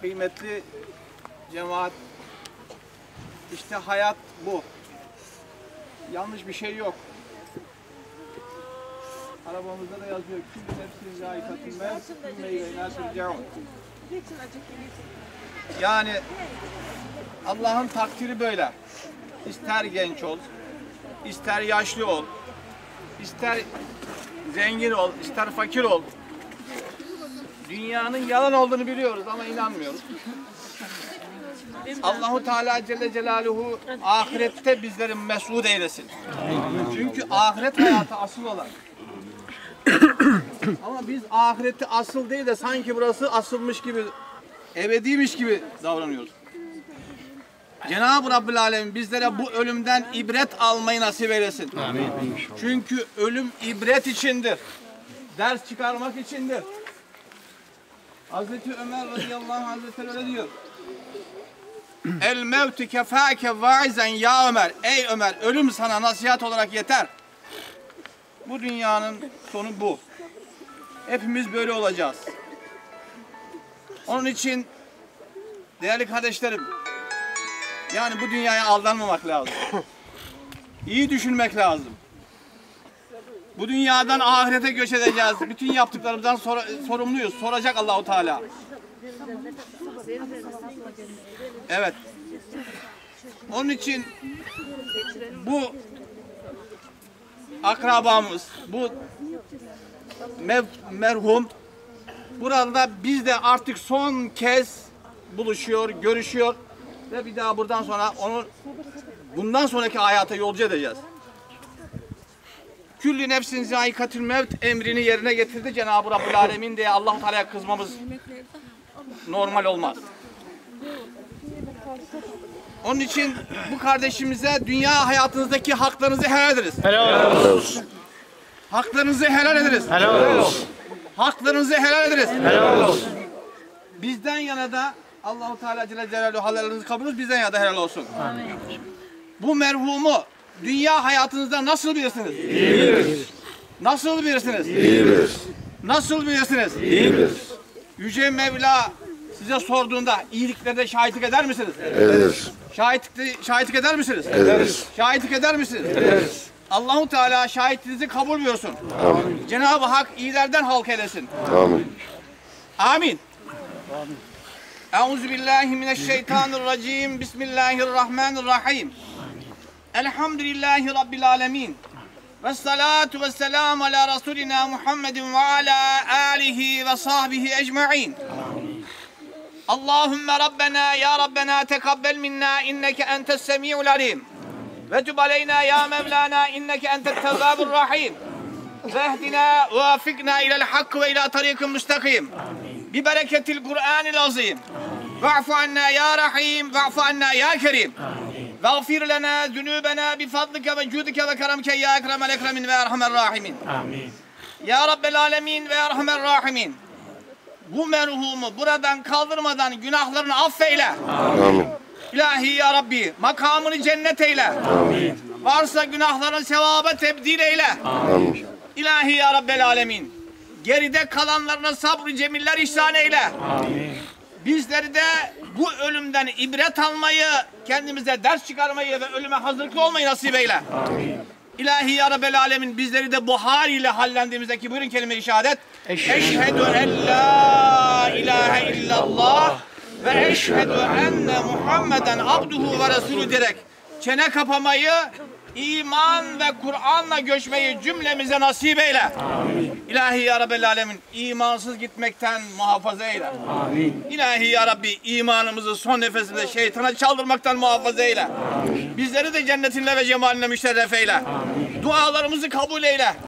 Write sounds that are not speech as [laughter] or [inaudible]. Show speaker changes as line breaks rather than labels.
Kıymetli cemaat, işte hayat bu. Yanlış bir şey yok. Arabamızda da yazıyor. Zâikatun mevt, meyleyna turcaun. Yani Allah'ın takdiri böyle. İster genç ol, ister yaşlı ol, ister zengin ol, ister fakir ol. Dünyanın yalan olduğunu biliyoruz ama inanmıyoruz. Allahu Teala Celle Celaluhu ahirette bizleri mesut eylesin. Çünkü ahiret hayatı asıl olan. ama biz ahireti asıl değil de sanki burası asılmış gibi, ebediymiş gibi davranıyoruz. Cenab-ı Rabbül Alemin bizlere bu ölümden ibret almayı nasip eylesin. Çünkü ölüm ibret içindir. Ders çıkarmak içindir. Hazreti Ömer radıyallahu hazretleri öyle diyor. [clears throat] El mevtü kefâke vaizen ya Ömer. Ey Ömer ölüm sana nasihat olarak yeter. Bu dünyanın sonu bu. Hepimiz böyle olacağız. Onun için değerli kardeşlerim yani bu dünyaya aldanmamak lazım. [clears throat] İyi düşünmek lazım. Bu dünyadan ahirete göç edeceğiz. Bütün yaptıklarımızdan sor- sorumluyuz. Soracak Allahu Teala. Evet. Onun için bu akrabamız, bu mev- merhum burada biz de artık son kez buluşuyor, görüşüyor ve bir daha buradan sonra onu bundan sonraki hayata yolcu edeceğiz. Küllü nefsin zayikatül mevt emrini yerine getirdi Cenab-ı Rabbül Alemin diye Allah Teala'ya kızmamız normal olmaz. Onun için bu kardeşimize dünya hayatınızdaki haklarınızı helal ederiz.
Helal olsun.
Haklarınızı helal ederiz.
Helal olsun.
Haklarınızı helal ederiz.
Helal olsun.
Bizden yana da Allahu Teala Celle Celaluhu halallerinizi kabul. Bizden yana da helal olsun. Bu merhumu dünya hayatınızda nasıl bilirsiniz? İyi biliriz. Nasıl bilirsiniz?
İyi biliriz.
Nasıl bilirsiniz?
İyi biliriz.
Yüce Mevla size sorduğunda iyiliklerde şahitlik eder misiniz?
Ederiz.
Şahitlik, şahitlik eder misiniz?
Ederiz.
Şahitlik eder misiniz? Ederiz. Allahu Teala şahitliğinizi kabul buyursun.
Amin.
Cenab-ı Hak iyilerden halk eylesin.
Amin.
Amin. Euzu billahi mineşşeytanirracim. Bismillahirrahmanirrahim. Elhamdülillahi Rabbil alemin. Ve salatu ve selamu ala Resulina Muhammedin ve ala alihi ve sahbihi ecma'in. Allahümme Rabbena ya Rabbena tekabbel minna inneke entes semi'ul alim. Ve tüb aleyna ya Mevlana inneke entet tevvabur rahim. Ve ehdina ve afikna ilel hakk ve ila tarikin müstakim. Bi bereketil Kur'anil azim. Ve'fu anna ya Rahim, ve'fu anna ya Kerim. Amin. Vagfir lena zunubena bi fadlika ve cudika ve keramke ya ekremel ekremin ve erhamer rahimin.
Amin.
Ya Rabbel alemin ve erhamer rahimin. Bu merhumu buradan kaldırmadan günahlarını affeyle.
Amin.
İlahi ya Rabbi makamını cennet eyle.
Amin.
Varsa günahların sevaba tebdil eyle.
Amin.
İlahi ya Rabbel alemin. Geride kalanlarına sabrı cemiller ihsan eyle.
Amin.
Bizleri de bu ölümden ibret almayı, kendimize ders çıkarmayı ve ölüme hazırlıklı olmayı nasip eyle. İlahi ya Rabbel Alemin bizleri de bu hal ile hallendiğimizdeki buyurun kelime-i şehadet. Eşhedü en la ilahe illallah ve eşhedü enne Muhammeden abduhu ve resulü diyerek çene kapamayı, iman ve Kur'an'la göçmeyi cümlemize nasip eyle. İlahi ya Rabbel Alemin imansız gitmekten muhafaza eyle.
Amin.
İlahi ya Rabbi imanımızı son nefesinde şeytana çaldırmaktan muhafaza eyle. Bizleri de cennetinle ve cemalinle müşerref eyle. Dualarımızı kabul eyle.